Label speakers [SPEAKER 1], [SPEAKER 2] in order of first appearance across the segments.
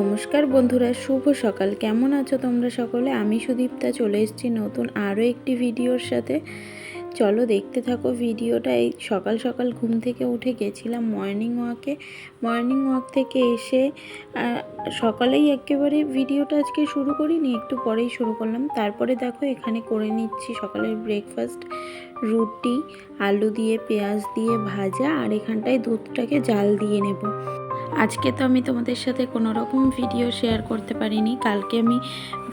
[SPEAKER 1] নমস্কার বন্ধুরা, শুভ সকাল। কেমন আছো তোমরা সকলে? আমি সুদীপ্তা, চলে এসেছি নতুন আরও একটি ভিডিওর সাথে। চলো দেখতে থাকো ভিডিওটা। এই সকাল সকাল ঘুম থেকে উঠে গেছিলাম মর্নিং ওয়াকে মর্নিং ওয়াক থেকে এসে সকালেই একেবারে ভিডিওটা আজকে শুরু করিনি, একটু পরেই শুরু করলাম। তারপরে দেখো এখানে করে নিচ্ছি সকালের ব্রেকফাস্ট রুটি, আলু দিয়ে, পেঁয়াজ দিয়ে ভাজা, আর এখানটায় দুধটাকে জাল দিয়ে নেব। আজকে তো আমি তোমাদের সাথে কোনো রকম ভিডিও শেয়ার করতে পারিনি। কালকে আমি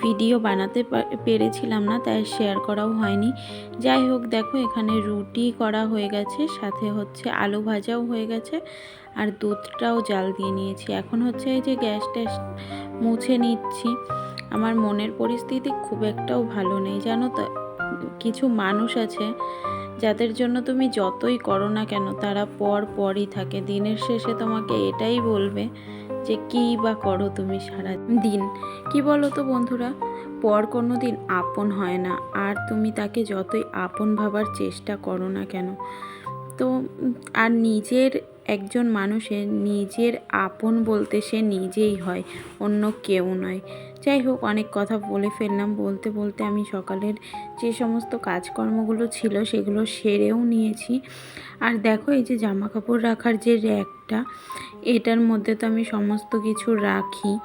[SPEAKER 1] ভিডিও বানাতে পেরেছিলাম না, তাই শেয়ার করাও হয়নি। যাই হোক, দেখো এখানে রুটি করা হয়ে গেছে, সাথে হচ্ছে আলু ভাজাও হয়ে গেছে, আর দুধটাও জাল দিয়ে নিয়েছি। এখন হচ্ছে এই যে গ্যাস ট্যাস মুছে নিচ্ছি। আমার মনের পরিস্থিতি খুব একটাও ভালো নেই, জানো তো? কিছু মানুষ আছে যাদের জন্য তুমি যতই করো না কেন, তারা পর পরই থাকে। দিনের শেষে তোমাকে এটাই বলবে যে, কী বা করো তুমি সারা দিন? কি বলো তো বন্ধুরা? পর কোনো দিন আপন হয় না, আর তুমি তাকে যতই আপন ভাবার চেষ্টা করো না কেন। তো, আর নিজের একজন মানুষের নিজের আপন বলতে সে নিজেই হয়, অন্য কেউ নয়। যাই হোক অনেক কথা বলে ফেললাম। বলতে বলতে আমি সকালের যে সমস্ত কাজকর্মগুলো ছিল সেগুলো সেরেও নিয়েছি। আর দেখো, এই যে জামা কাপড় রাখার যে র্যাকটা, এটার মধ্যে তো আমি সমস্ত কিছু রাখি।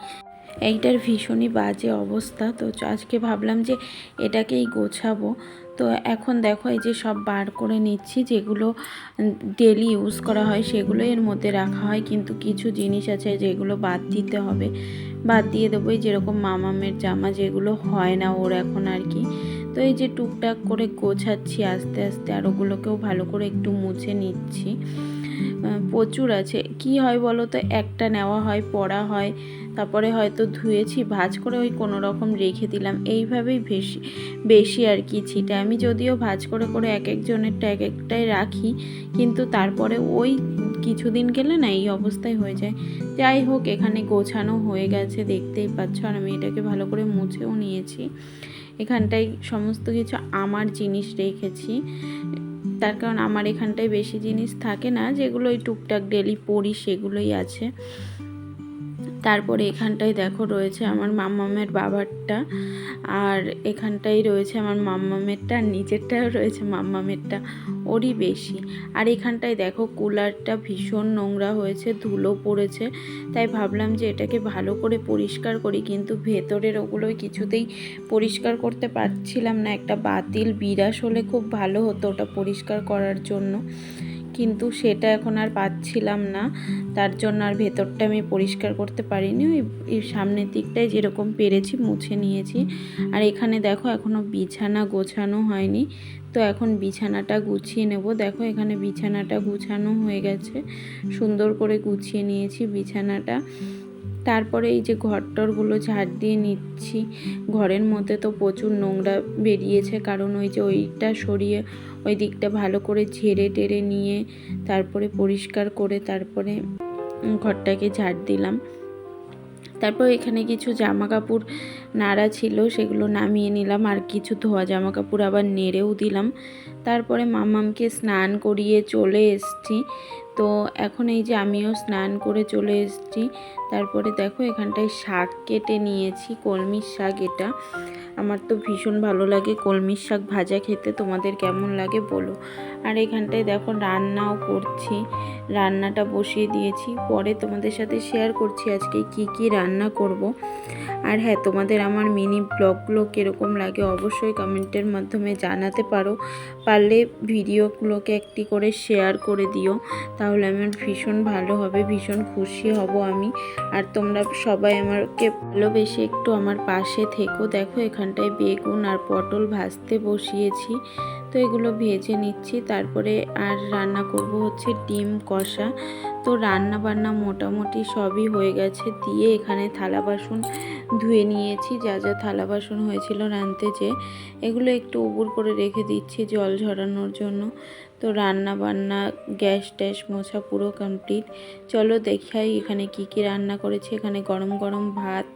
[SPEAKER 1] এইটার ভীষণই বাজে অবস্থা। তো আজকে ভাবলাম যে এটাকেই গোছাবো। তো এখন দেখো এই যে সব বার করে নিচ্ছি, যেগুলো ডেলি ইউজ করা হয় সেগুলো এর মধ্যে রাখা হয়। কিন্তু কিছু জিনিস আছে যেগুলো বাদ দিতে হবে। বাদ দিয়ে দেবো এই যেরকম মামামের জামা যেগুলো হয় না ওর এখন আর কি। তো এই যে টুকটাক করে গোছাচ্ছি আস্তে আস্তে আর ওগুলোকেও ভালো করে একটু মুছে নিচ্ছি। প্রচুর আছে। কি হয় বলো তো? একটা নেওয়া হয়, পড়া হয়, তারপরে হয়তো ধুয়েছি, ভাজ করে ওই কোনো রকম রেখে দিলাম। এইভাবেই বেশি বেশি আর কি ছিটে। আমি যদিও ভাজ করে করে এক একজনেরটা এক একটাই রাখি, কিন্তু তারপরে ওই কিছুদিন গেলে না এই অবস্থায় হয়ে যায়। যাই হোক, এখানে গোছানো হয়ে গেছে, দেখতেই পাচ্ছ। আর আমি এটাকে ভালো করে মুছেও নিয়েছি। এখানটায় সমস্ত কিছু আমার জিনিস রেখেছি। তার কারণ আমার এখানটায় বেশি জিনিস থাকে না, যেগুলো ওই টুকটাক ডেলি পরি সেগুলোই আছে। তারপরে এখানটায় দেখো রয়েছে আমার মাম্মামের বাবারটা, আর এখানটাই রয়েছে আমার মাম্মামেরটা আর নিচেরটাও রয়েছে মাম্মামেরটা ওরই বেশি। আর এখানটায় দেখো কুলারটা ভীষণ নোংরা হয়েছে, ধুলো পড়েছে, তাই ভাবলাম যে এটাকে ভালো করে পরিষ্কার করি, কিন্তু ভেতরের ওগুলো কিছুতেই পরিষ্কার করতে পারছিলাম না। একটা বাতিল বিরাস হলে খুব ভালো হতো ওটা পরিষ্কার করার জন্য। কিন্তু সেটা এখন আর পাচ্ছিলাম না। তার জন্য আর ভেতরটা আমি পরিষ্কার করতে পারিনি। ওই সামনের দিকটায় যেরকম পেরেছি মুছে নিয়েছি। আর এখানে দেখো এখনও বিছানা গোছানো হয়নি। তো এখন বিছানাটা গুছিয়ে নেব। দেখো এখানে বিছানাটা গুছানো হয়ে গেছে। সুন্দর করে গুছিয়ে নিয়েছি বিছানাটা। তারপরে এই যে ঘরটরগুলো ঝাড় দিয়ে নিচ্ছি। ঘরের মধ্যে তো প্রচুর নোংরা বেরিয়েছে, কারণ ওই যে ওইটা সরিয়ে ওই দিকটা ভালো করে ঝেড়ে টেরে নিয়ে তারপরে পরিষ্কার করে তারপরে ঘরটাকে ঝাড় দিলাম। তারপর এখানে কিছু জামা কাপড় নাড়া ছিল, সেগুলো নামিয়ে নিলাম, আর কিছু ধোয়া জামা কাপড় আবার নেড়েও দিলাম। তারপরে মামামকে স্নান করিয়ে চলে এসছি। তো এখন এই যে আমিও স্নান করে চলে এসেছি। তারপরে দেখো এখানটায় শাক কেটে নিয়েছি, কলমির শাক এটা। আমার তো ভীষণ ভালো লাগে কলমির শাক ভাজা খেতে, তোমাদের কেমন লাগে বলো। আর এখানটায় দেখো রান্নাও করছি, রান্নাটা বসিয়ে দিয়েছি। পরে তোমাদের সাথে শেয়ার করছি আজকে কি কি রান্না করব। আর হ্যাঁ তোমাদের আমার মিনি ব্লগগুলো কীরকম লাগে অবশ্যই কমেন্টের মাধ্যমে জানাতে পারো। পারলে ভিডিওগুলোকে একটি করে শেয়ার করে দিও। তাহলে আমার ভীষণ ভালো হবে, ভীষণ খুশি হব আমি। আর তোমরা সবাই আমাকে ভালোবেসে একটু আমার পাশে থেকো। দেখো এখানটায় বেগুন আর পটল ভাজতে বসিয়েছি। তো এগুলো ভেজে নিচ্ছি। তারপরে আর রান্না করব হচ্ছে ডিম কষা। তো রান্না বান্না মোটামুটি সবই হয়ে গেছে। দিয়ে এখানে থালা বাসন ধুয়ে নিয়েছি। যা যা থালা বাসন হয়েছিল রাঁধতে যে। এগুলো একটু উবুর করে রেখে দিচ্ছি জল ঝরানোর জন্য। তো রান্না বান্না, গ্যাস ট্যাস মোছা পুরো কমপ্লিট চলো দেখাই এখানে কি কি রান্না করেছি। এখানে গরম গরম ভাত,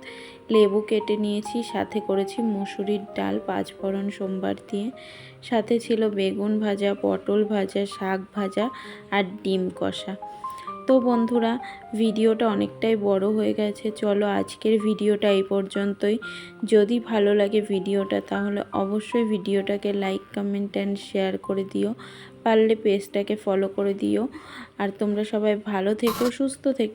[SPEAKER 1] লেবু কেটে নিয়েছি, সাথে করেছি মুসুরির ডাল পাঁচফোড়ন সোমবার দিয়ে। সাথে ছিল বেগুন ভাজা, পটল ভাজা, শাক ভাজা আর ডিম কষা। তো বন্ধুরা, ভিডিওটা অনেকটাই বড় হয়ে গেছে। চলো আজকের ভিডিওটা এই পর্যন্তই। যদি ভালো লাগে ভিডিওটা, তাহলে অবশ্যই ভিডিওটাকে লাইক কমেন্ট অ্যান্ড শেয়ার করে দিও। পারলে পেজটাকে ফলো করে দিও। আর তোমরা সবাই ভালো থেকো সুস্থ থেকো।